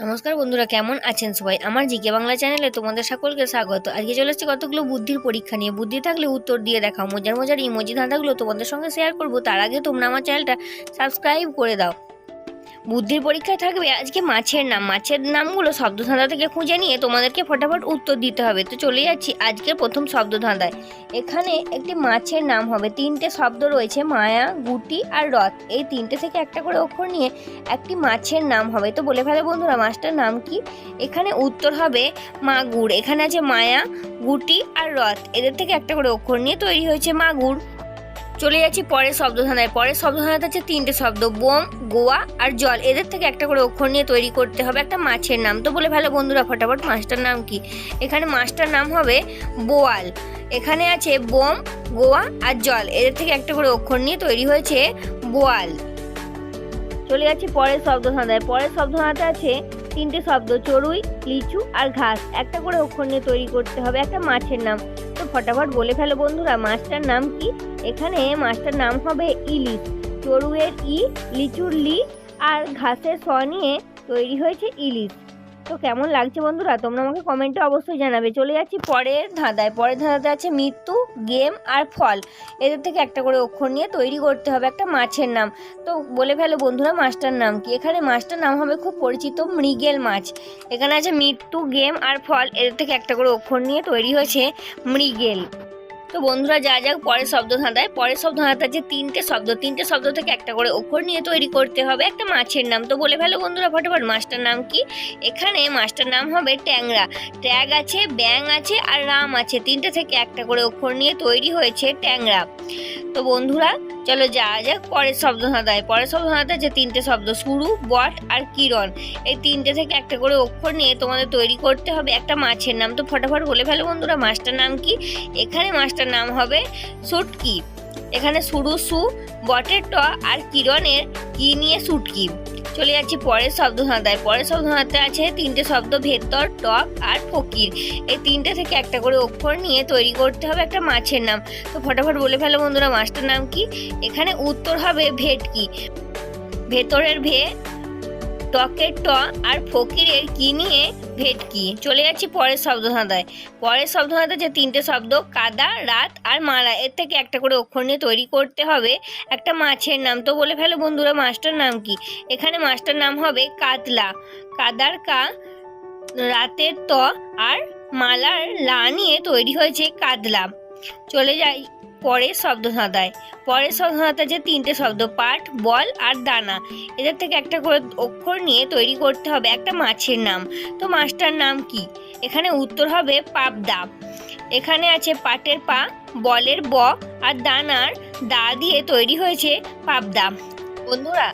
নমস্কার বন্ধুরা, কেমন আছেন সবাই? আমার জিকে বাংলা চ্যানেলে তোমাদের সকলকে স্বাগত। আজকে চলে এসেছে কতগুলো বুদ্ধির পরীক্ষা নিয়ে। বুদ্ধি থাকলে উত্তর দিয়ে দেখাও। মজার মজার ইমোজি ধাঁধাগুলো তোমাদের সঙ্গে শেয়ার করব। তার আগে তোমরা আমার চ্যানেলটা সাবস্ক্রাইব করে দাও। বুদ্ধির পরীক্ষায় থাকবে, আজকে মাছের নাম। মাছের নামগুলো শব্দধাঁধা থেকে খুঁজে নিয়ে তোমাদেরকে ফটাফট উত্তর দিতে হবে। তো চলে যাচ্ছি আজকের প্রথম শব্দধাঁধায়। এখানে একটি মাছের নাম হবে। তিনটে শব্দ রয়েছে, মায়া, গুটি আর রথ। এই তিনটে থেকে একটা করে অক্ষর নিয়ে একটি মাছের নাম হবে। তো বলে ফেলে বন্ধুরা, মাছটার নাম কি? এখানে উত্তর হবে মাগুর। এখানে আছে মায়া, গুটি আর রথ। এদের থেকে একটা করে অক্ষর নিয়ে তৈরি হয়েছে মাগুর। চলে যাচ্ছি পরের শব্দধানায় পরের শব্দধানাতে আছে তিনটে শব্দ, বোম, গোয়া আর জল। এদের থেকে একটা করে অক্ষর নিয়ে তৈরি করতে হবে একটা মাছের নাম। তো বলে ভালো বন্ধুরা, ফটাফট মাছটার নাম কি? এখানে মাছটার নাম হবে বোয়াল। এখানে আছে বোম, গোয়া আর জল। এদের থেকে একটা করে অক্ষর নিয়ে তৈরি হয়েছে বোয়াল। চলে যাচ্ছি পরের শব্দ ধাঁধায় পরের শব্দ ধাঁধাতে আছে তিনটে শব্দ, চড়ুই, লিচু আর ঘাস। একটা করে অক্ষর নিয়ে তৈরি করতে হবে, একটা মাছের নাম। তো ফটাফট বলে ফেলো বন্ধুরা, মাছটার নাম কি? এখানে মাছটার নাম হবে ইলিশ। চড়ুয়ের ই, লিচুর লি আর ঘাসের স নিয়ে তৈরি হয়েছে ইলিশ। তো কেমন লাগছে বন্ধুরা? তোমরা আমাকে কমেন্টে অবশ্যই জানাবে। চলে যাচ্ছি পরের ধাঁধায়। পরের ধাঁধাতে আছে মৃত্যু, গেম আর ফল। এদের থেকে একটা করে অক্ষর নিয়ে তৈরি করতে হবে একটা মাছের নাম। তো বলে ফেলো বন্ধুরা মাছটার নাম কি? এখানে মাছটার নাম হবে খুব পরিচিত মৃগেল মাছ। এখানে আছে মৃত্যু, গেম আর ফল। এদের থেকে একটা করে অক্ষর নিয়ে তৈরি হয়েছে মৃগেল। তো বন্ধুরা যা যাক, পরের শব্দ ধাঁধায়। পরের শব্দ ধাঁধার যে তিনটে শব্দ তিনটে শব্দ থেকে একটা করে অক্ষর নিয়ে তৈরি করতে হবে, একটা মাছের নাম। তো বলে ফেলো বন্ধুরা ফটাফট, মাছটার নাম কি? এখানে মাছটার নাম হবে ট্যাংরা। ট্যাগ আছে ব্যাং আছে আর রাম আছে। তিনটে থেকে একটা করে অক্ষর নিয়ে তৈরি হয়েছে ট্যাংরা। তো বন্ধুরা, চলো যা যাক। পরের শব্দ ধাঁধায় পরের শব্দ ধাঁধাতে যে তিনটে শব্দ শুরু বট আর কিরণ। এই তিনটে থেকে একটা করে অক্ষর নিয়ে তোমাদের তৈরি করতে হবে একটা মাছের নাম। তো ফটাফট বলে ফেলো বন্ধুরা, মাছটার নাম কি? এখানে মাছটার নাম হবে সুটকি। এখানে শুরু সু, বটের ট আর কিরণের কি নিয়ে সুটকি চলে যাচ্ছি পরের শব্দ ধাঁধায় পরের শব্দ ধাঁধাতে আছে তিনটে শব্দ, ভেতর, টপ আর ফকির। এই তিনটে থেকে একটা করে অক্ষর নিয়ে তৈরি করতে হবে একটা মাছের নাম। তো ফটাফট বলে ফেলো বন্ধুরা, মাছটার নাম কি? এখানে উত্তর হবে ভেটকি। ভেতরের ভে টকের ট আর ফকিরের কি নিয়ে ভেটকি। চলে যাচ্ছি পরের শব্দ ধাঁধায় পরের শব্দ যে তিনটে শব্দ, কাদা, রাত আর মালা। এর থেকে একটা করে অক্ষর নিয়ে তৈরি করতে হবে একটা মাছের নাম। তো বলে ফেলো বন্ধুরা, মাছটার নাম কি? এখানে মাছটার নাম হবে কাতলা। কাদার কা, রাতের ত আর মালার লা নিয়ে তৈরি হয়েছে কাতলা চলে যাই পরের শব্দ ধাঁধায় পরের শব্দ যে তিনটে শব্দ পাট বল আর দানা। এদের থেকে একটা করে অক্ষর নিয়ে তৈরি করতে হবে একটা মাছের নাম। তো মাছটার নাম কি? এখানে উত্তর হবে পাবদা। এখানে আছে পাটের পা, বলের ব আর দানার দা দিয়ে তৈরি হয়েছে পাবদা। বন্ধুরা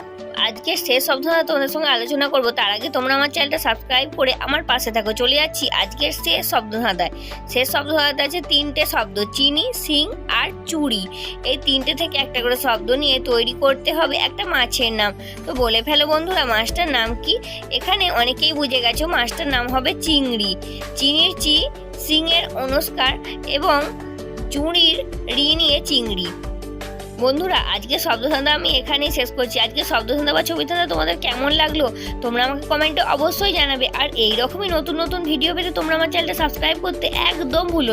আজকে শেষ ধাঁধা তোমাদের সঙ্গে আলোচনা করব। তার আগে তোমরা আমার চ্যানেলটা সাবস্ক্রাইব করে আমার পাশে থাকো। চলে যাচ্ছি আজকের শেষ শব্দ ধাঁধায়। শেষ শব্দ ধাঁধাতে আছে তিনটে শব্দ, চিনি সিং আর চুড়ি। এই তিনটে থেকে একটা করে শব্দ নিয়ে তৈরি করতে হবে একটা মাছের নাম। তো বলে ফেলো বন্ধুরা, মাছটার নাম কি? এখানে অনেকেই বুঝে গেছো মাছটার নাম হবে চিংড়ি। চিনির চি সিংয়ের অনুষ্কার এবং চুড়ির রি নিয়ে চিংড়ি। বন্ধুরা, আজকে শব্দধান্দা আমি এখানেই শেষ করছি আজকে শব্দধান্দা বা ছবি ধান্দা তোমাদের কেমন লাগল, তোমরা আমাকে কমেন্টে অবশ্যই জানাবে আর এইরকমই নতুন নতুন ভিডিও পেতে তোমরা আমার চ্যানেলটা সাবস্ক্রাইব করতে একদম ভুলো।